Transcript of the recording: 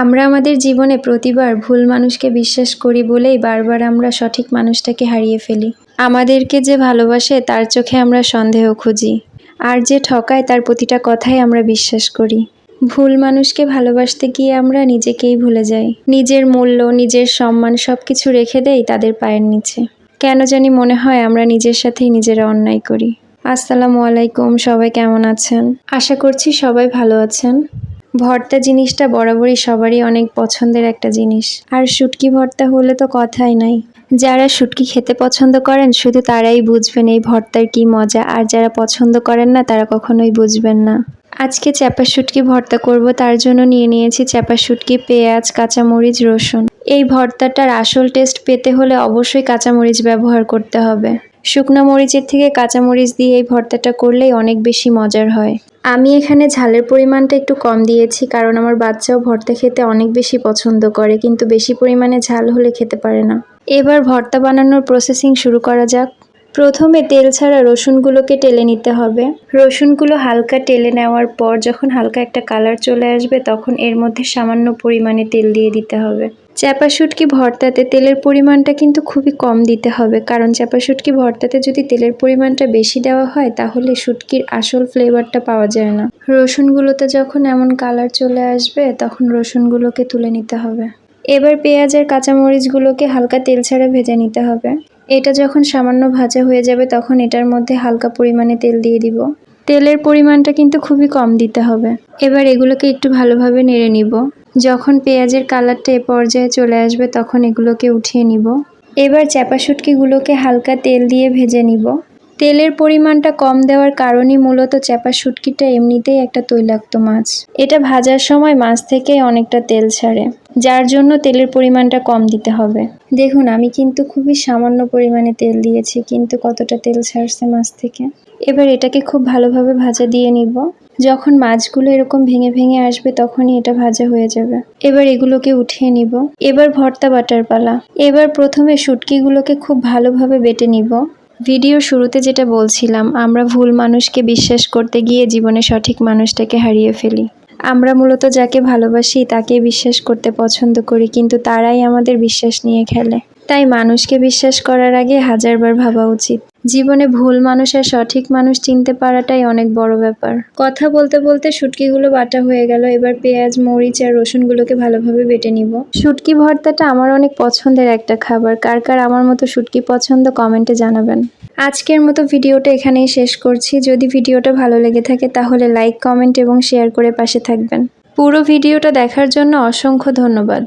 আমরা আমাদের জীবনে প্রতিবার ভুল মানুষকে বিশ্বাস করি বলেই বারবার আমরা সঠিক মানুষটাকে হারিয়ে ফেলি। আমাদেরকে যে ভালোবাসে, তার চোখে আমরা সন্দেহ খুঁজি। আর যে ঠকায়, তার প্রতিটা কথাই আমরা বিশ্বাস করি। ভুল মানুষকে ভালোবাসতে গিয়ে আমরা নিজেকেই ভুলে যাই। নিজের মূল্য, নিজের সম্মান সব কিছু রেখে দেই তাদের পায়ের নিচে। কেন জানি মনে হয় আমরা নিজের সাথেই নিজেরা অন্যায় করি। আসসালামু আলাইকুম, সবাই কেমন আছেন? আশা করছি সবাই ভালো আছেন। ভর্তা জিনিসটা বরাবরই সবারই অনেক পছন্দের একটা জিনিস। আর শুটকি ভর্তা হলে তো কথাই নাই। যারা শুটকি খেতে পছন্দ করেন, শুধু তারাই বুঝবেন এই ভর্তার কি মজা, আর যারা পছন্দ করেন না, তারা কখনোই বুঝবেন না। আজকে চ্যাপা শুটকি ভর্তা করব, তার জন্য নিয়ে নিয়েছি চ্যাপা শুটকি, পেঁয়াজ, কাঁচামরিচ, রসুন। এই ভর্তাটার আসল টেস্ট পেতে হলে অবশ্যই কাঁচামরিচ ব্যবহার করতে হবে। শুকনো মরিচের থেকে কাঁচামরিচ দিয়ে এই ভর্তাটা করলেই অনেক বেশি মজার হয়। আমি এখানে ঝালের পরিমাণটা একটু কম দিয়েছি, কারণ আমার বাচ্চাও ভর্তা খেতে অনেক বেশি পছন্দ করে, কিন্তু বেশি পরিমাণে ঝাল হলে খেতে পারে না। এবার ভর্তা বানানোর প্রসেসিং শুরু করা যাক। প্রথমে তেল ছাড়া রসুনগুলোকে টেলে নিতে হবে। রসুনগুলো হালকা টেলে নেওয়ার পর যখন হালকা একটা কালার চলে আসবে, তখন এর মধ্যে সামান্য পরিমাণে তেল দিয়ে দিতে হবে। চ্যাপা শুটকি ভর্তাতে তেলের পরিমাণটা কিন্তু খুবই কম দিতে হবে। কারণ চ্যাপা শুটকি ভর্তাতে যদি তেলের পরিমাণটা বেশি দেওয়া হয়, তাহলে শুটকির আসল ফ্লেভারটা পাওয়া যায় না। রসুনগুলোতে যখন এমন কালার চলে আসবে, তখন রসুনগুলোকে তুলে নিতে হবে। এবার পেঁয়াজ আর কাঁচামরিচগুলোকে হালকা তেল ছাড়া ভেজে নিতে হবে। এটা যখন সামান্য ভাজা হয়ে যাবে, তখন এটার মধ্যে হালকা পরিমাণে তেল দিয়ে দিব। তেলের পরিমাণটা কিন্তু খুবই কম দিতে হবে। এবার এগুলোকে একটু ভালোভাবে নেড়ে নিব। যখন পেঁয়াজের কালারটা এ পর্যায়ে চলে আসবে তখন এগুলোকে উঠিয়ে নিব। এবার চ্যাপা শুটকিগুলোকে হালকা তেল দিয়ে ভেজে নিব। তেলের পরিমাণটা কম দেওয়ার কারণই মূলত চ্যাপা শুটকিটা এমনিতেই একটা তৈলাক্ত মাছ। এটা ভাজার সময় মাছ থেকে অনেকটা তেল ছাড়ে, যার জন্য তেলের পরিমাণটা কম দিতে হবে। দেখুন, আমি কিন্তু খুবই সামান্য পরিমাণে তেল দিয়েছি, কিন্তু কতটা তেল ছাড়ছে মাছ থেকে। এবার এটাকে খুব ভালোভাবে ভাজা দিয়ে নিব। যখন মাছগুলো এরকম ভেঙে ভেঙে আসবে তখনই এটা ভাজা হয়ে যাবে। এবার এগুলোকে উঠিয়ে নিব। এবার ভর্তা বাটার পালা। এবার প্রথমে শুটকিগুলোকে খুব ভালোভাবে বেটে নিব। ভিডিও শুরুতে যেটা বলছিলাম, আমরা ভুল মানুষকে বিশ্বাস করতে গিয়ে জীবনে সঠিক মানুষটাকে হারিয়ে ফেলি। আমরা মূলত যাকে ভালোবাসি তাকে বিশ্বাস করতে পছন্দ করি, কিন্তু তারাই আমাদের বিশ্বাস নিয়ে খেলে। তাই মানুষকে বিশ্বাস করার আগে হাজারবার ভাবা উচিত। জীবনে ভুল মানুষ আর সঠিক মানুষ চিনতে পারাটাই অনেক বড় ব্যাপার। কথা বলতে বলতে শুটকিগুলো বাটা হয়ে গেল, এবার পেঁয়াজ, মরিচ আর রসুনগুলোকে ভালোভাবে বেটে নিব। শুটকি ভর্তাটা আমার অনেক পছন্দের একটা খাবার। কার কার আমার মতো শুটকি পছন্দ কমেন্টে জানাবেন। আজকের মতো ভিডিওটা এখানেই শেষ করছি। যদি ভিডিওটা ভালো লেগে থাকে তাহলে লাইক, কমেন্ট এবং শেয়ার করে পাশে থাকবেন। পুরো ভিডিওটা দেখার জন্য অসংখ্য ধন্যবাদ।